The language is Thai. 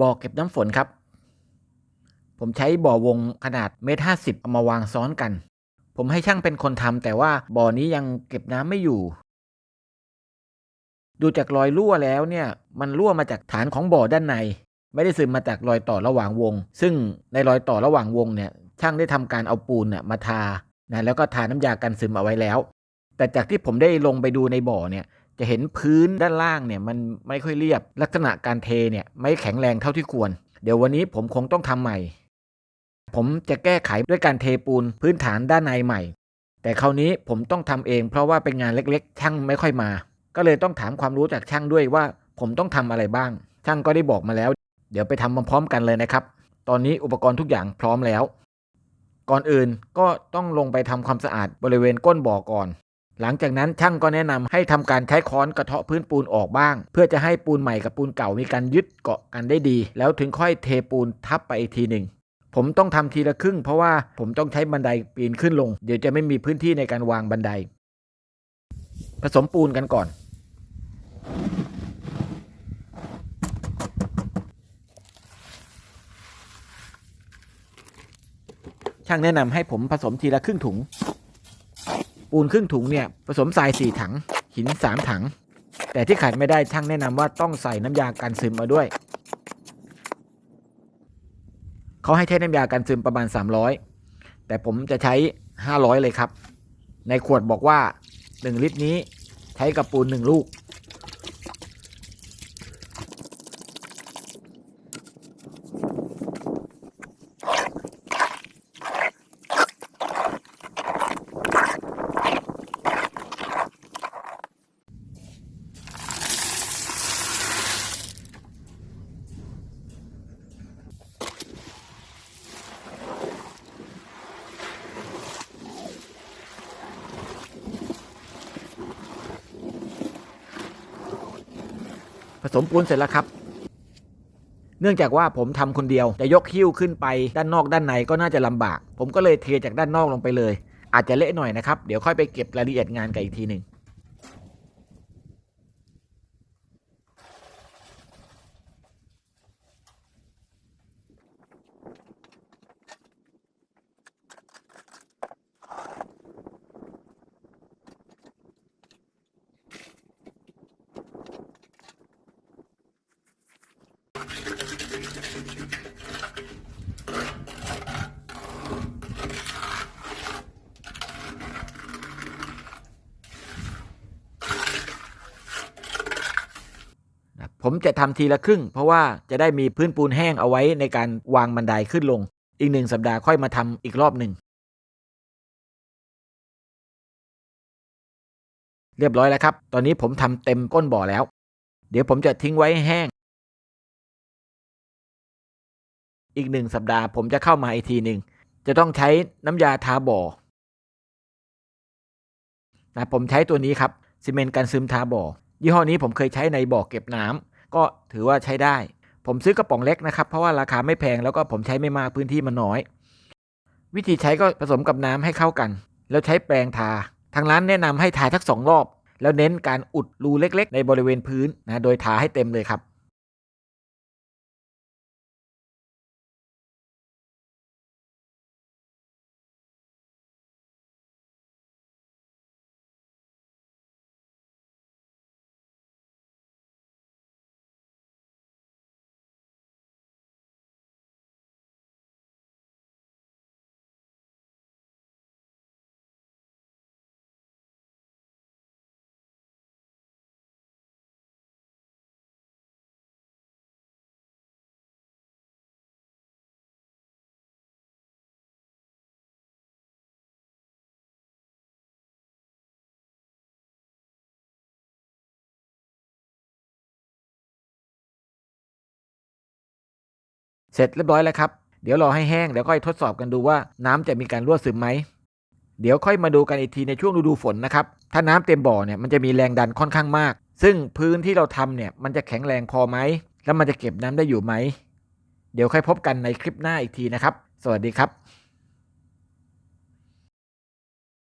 บ่อเก็บน้ำฝนครับ ผมใช้บ่อวงขนาดเมตรห้าสิบเอามาวางซ้อนกัน ผมให้ช่างเป็นคนทำแต่ว่าบ่อนี้ยังเก็บน้ำไม่อยู่ ดูจากรอยรั่วแล้วเนี่ย มันรั่วมาจากฐานของบ่อด้านใน ไม่ได้ซึมมาจากรอยต่อระหว่างวง ซึ่งในรอยต่อระหว่างวงเนี่ย ช่างได้ทำการเอาปูนเนี่ยมาทานะแล้วก็ทาน้ำยากันซึมเอาไว้แล้ว แต่จากที่ผมได้ลงไปดูในบ่อเนี่ย จะเห็นพื้นด้านล่างเนี่ยมันไม่ค่อยเรียบ ลักษณะการเทเนี่ยไม่แข็งแรงเท่าที่ควร เดี๋ยววันนี้ผมคงต้องทำใหม่ ผมจะแก้ไขด้วยการเทปูนพื้นฐานด้านในใหม่ แต่คราวนี้ผมต้องทำเอง เพราะว่าเป็นงานเล็กๆ ช่างไม่ค่อยมา ก็เลยต้องถามความรู้จากช่างด้วยว่า ผมต้องทำอะไรบ้าง ช่างก็ได้บอกมาแล้ว เดี๋ยวไปทำพร้อมๆกันเลยนะครับ ตอนนี้อุปกรณ์ทุกอย่างพร้อมแล้ว ก่อนอื่นก็ต้องลงไปทำความสะอาดบริเวณก้นบ่อก่อน หลังจากนั้นช่างก็แนะนำให้ทำการใช้ค้อนกระเทาะพื้นปูนออกบ้าง เพื่อจะให้ปูนใหม่กับปูนเก่ามีการยึดเกาะกันได้ดี แล้วถึงค่อยเทปูนทับไปอีกทีหนึ่งผมต้องทำทีละครึ่งเพราะว่าผมต้องใช้บันไดปีนขึ้นลง เดี๋ยวจะไม่มีพื้นที่ในการวางบันได ผสมปูนกันก่อน ช่างแนะนำให้ผมผสมทีละครึ่งถุง ปูนครึ่งถุงเนี่ยผสมทรายสี่ถัง หินสามถัง แต่ที่ขาดไม่ได้ช่างแนะนำว่าต้องใส่น้ำยากันซึมมาด้วย เขาให้ใช้น้ำยากันซึมประมาณ 300 แต่ผมจะใช้ 500 เลยครับ ในขวดบอกว่า 1 ลิตรนี้ใช้กับปูน 1 ลูก สมปูนเสร็จแล้วครับ เนื่องจากว่าผมทำคนเดียว จะยกหิ้วขึ้นไปด้านนอกด้านในก็น่าจะลำบาก ผมก็เลยเทจากด้านนอกลงไปเลย อาจจะเละหน่อยนะครับ เดี๋ยวค่อยไปเก็บรายละเอียดงานกันอีกทีหนึ่ง ผมจะทำทีละครึ่ง เพราะว่าจะได้มีพื้นปูนแห้งเอาไว้ในการวางบันไดขึ้นลง อีกหนึ่งสัปดาห์ค่อยมาทำอีกรอบหนึ่ง เรียบร้อยแล้วครับ ตอนนี้ผมทำเต็มก้นบ่อแล้ว เดี๋ยวผมจะทิ้งไว้แห้ง อีกหนึ่งสัปดาห์ผมจะเข้ามาอีกทีหนึ่งจะต้องใช้น้ำยาทาบ่อนะผมใช้ตัวนี้ครับซีเมนต์กันซึมทาบ่อยี่ห้อนี้ผมเคยใช้ในบ่อเก็บน้ำก็ถือว่าใช้ได้ ผมซื้อกระป๋องเล็กนะครับ เพราะว่าราคาไม่แพงแล้วก็ผมใช้ไม่มากพื้นที่มันน้อย วิธีใช้ก็ผสมกับน้ำให้เข้ากัน แล้วใช้แปรงทา ทางร้านแนะนำให้ทาทักสองรอบ แล้วเน้นการอุดรูเล็ก ๆ ในบริเวณพื้นนะโดยทาให้เต็มเลยครับ เสร็จเรียบร้อยแล้วครับ เดี๋ยวรอให้แห้งเดี๋ยวค่อยทดสอบกันดูว่าน้ำจะมีการรั่วซึมไหม เดี๋ยวค่อยมาดูกันอีกทีในช่วงฤดูฝนนะครับ ถ้าน้ำเต็มบ่อเนี่ยมันจะมีแรงดันค่อนข้างมาก ซึ่งพื้นที่เราทำเนี่ยมันจะแข็งแรงพอไหม แล้วมันจะเก็บน้ำได้อยู่ไหม เดี๋ยวค่อยพบกันในคลิปหน้าอีกทีนะครับ สวัสดีครับ